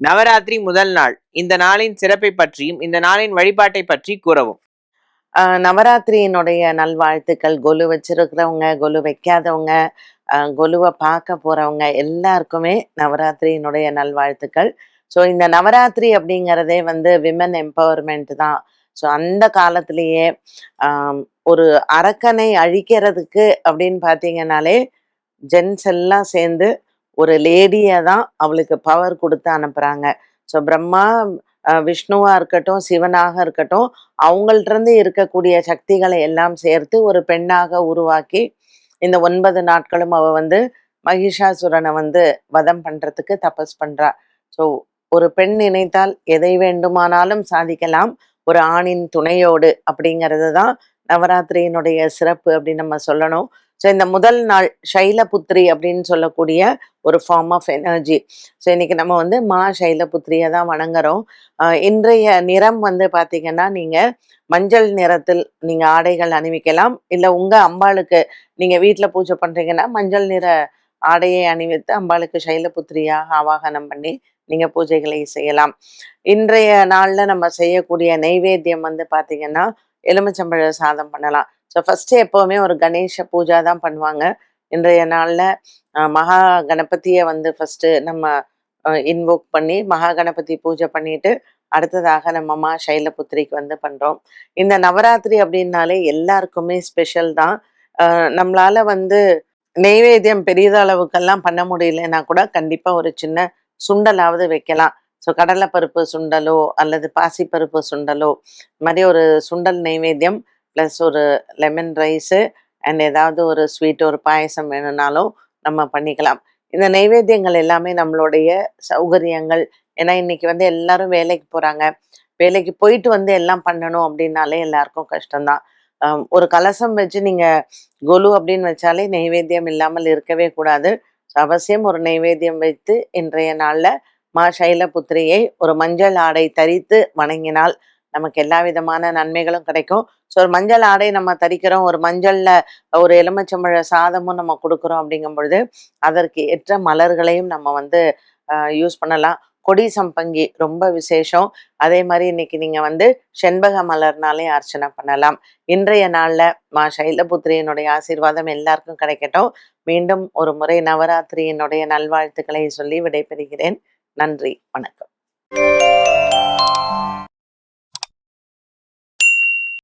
நவராத்திரி முதல் நாள். இந்த நாளின் சிறப்பை பற்றியும் இந்த நாளின் வழிபாட்டை பற்றி கூறவும். நவராத்திரியினுடைய நல்வாழ்த்துக்கள். கொலு வச்சிருக்கிறவங்க கொலு வைக்காதவங்க கொலுவை பார்க்க போறவங்க எல்லாருக்குமே நவராத்திரியினுடைய நல்வாழ்த்துக்கள். ஸோ இந்த நவராத்திரி அப்படிங்கிறதே வந்து விமன் எம்பவர்மெண்ட் தான். ஸோ அந்த காலத்திலேயே ஒரு அரக்கனை அழிக்கிறதுக்கு அப்படின்னு பார்த்தீங்கன்னாலே ஜென்ஸ் எல்லாம் சேர்ந்து ஒரு லேடியை தான் அவளுக்கு பவர் கொடுத்து அனுப்புகிறாங்க ஸோ பிரம்மா விஷ்ணுவாக இருக்கட்டும் சிவனாக இருக்கட்டும் அவங்கள்ட்ட இருந்து இருக்கக்கூடிய சக்திகளை எல்லாம் சேர்த்து ஒரு பெண்ணாக உருவாக்கி இந்த ஒன்பது நாட்களும் அவள் வந்து மகிஷாசுரனை வந்து வதம் பண்ணுறதுக்கு தபஸ் பண்ணுறா ஸோ ஒரு பெண் நினைத்தால் எதை வேண்டுமானாலும் சாதிக்கலாம். ஒரு ஆணின் துணையோடு அப்படிங்கிறது தான் நவராத்திரியினுடைய சிறப்பு அப்படின்னு நம்ம சொல்லணும். ஸோ இந்த முதல் நாள் சைலபுத்திரி அப்படின்னு சொல்லக்கூடிய ஒரு ஃபார்ம் ஆஃப் எனர்ஜி ஸோ இன்னைக்கு நம்ம வந்து மா சைலபுத்திரியை தான் வணங்குறோம். இன்றைய நிறம் வந்து பார்த்தீங்கன்னா நீங்கள் மஞ்சள் நிறத்தில் நீங்கள் ஆடைகள் அணிவிக்கலாம். இல்லை உங்கள் அம்பாளுக்கு நீங்கள் வீட்டில் பூஜை பண்ணுறீங்கன்னா மஞ்சள் நிற ஆடையை அணிவித்து அம்பாளுக்கு சைலபுத்திரியாக ஆவாகனம் பண்ணி நீங்கள் பூஜைகளை செய்யலாம். இன்றைய நாளில் நம்ம செய்யக்கூடிய நைவேத்தியம் வந்து பார்த்தீங்கன்னா எலுமிச்சம்பழ சாதம் பண்ணலாம். ஸோ ஃபஸ்ட்டு எப்போவுமே ஒரு கணேச பூஜா தான் பண்ணுவாங்க. இன்றைய நாளில் மகா கணபதியை வந்து ஃபஸ்ட்டு நம்ம இன்வோக் பண்ணி மகா கணபதி பூஜை பண்ணிட்டு அடுத்ததாக நம்ம அம்மா சைலபுத்திரிக்கு வந்து பண்றோம். இந்த நவராத்திரி அப்படின்னாலே எல்லாருக்குமே ஸ்பெஷல் தான். நம்மளால வந்து நெய்வேத்தியம் பெரிய அளவுக்கெல்லாம் பண்ண முடியலன்னா கூட கண்டிப்பா ஒரு சின்ன சுண்டலாவது வைக்கலாம். ஸோ கடலைப்பருப்பு சுண்டலோ அல்லது பாசிப்பருப்பு சுண்டலோ இந்த மாதிரி ஒரு சுண்டல் நெய்வேத்தியம் ப்ளஸ் ஒரு லெமன் ரைஸு அண்ட் ஏதாவது ஒரு ஸ்வீட் ஒரு பாயசம் வேணும்னாலும் நம்ம பண்ணிக்கலாம். இந்த நைவேத்தியங்கள் எல்லாமே நம்மளுடைய சௌகரியங்கள். ஏன்னா இன்னைக்கு வந்து எல்லாரும் வேலைக்கு போறாங்க. வேலைக்கு போயிட்டு வந்து எல்லாம் பண்ணணும் அப்படின்னாலே எல்லாருக்கும் கஷ்டம்தான். ஒரு கலசம் வச்சு நீங்க கொலு அப்படின்னு வச்சாலே நைவேத்தியம் இல்லாமல் இருக்கவே கூடாது. ஸோ அவசியம் ஒரு நைவேத்தியம் வைத்து இன்றைய நாளில் மா சைலபுத்திரியை ஒரு மஞ்சள் ஆடை தரித்து வணங்கினால் நமக்கு எல்லா விதமான நன்மைகளும் கிடைக்கும். ஸோ ஒரு மஞ்சள் ஆடை நம்ம தரிக்கிறோம். ஒரு மஞ்சளில் ஒரு எலுமிச்சம்பழ சாதமும் நம்ம கொடுக்குறோம் அப்படிங்கும் பொழுது அதற்கு ஏற்ற மலர்களையும் நம்ம வந்து யூஸ் பண்ணலாம். கொடி சம்பங்கி ரொம்ப விசேஷம். அதே மாதிரி இன்னைக்கு நீங்கள் வந்து செண்பக மலர்னாலே அர்ச்சனை பண்ணலாம். இன்றைய நாளில் மா சைலபுத்திரியினுடைய ஆசீர்வாதம் எல்லாருக்கும் கிடைக்கட்டும். மீண்டும் ஒரு முறை நவராத்திரியினுடைய நல்வாழ்த்துக்களை சொல்லி விடைபெறுகிறேன். நன்றி. வணக்கம்.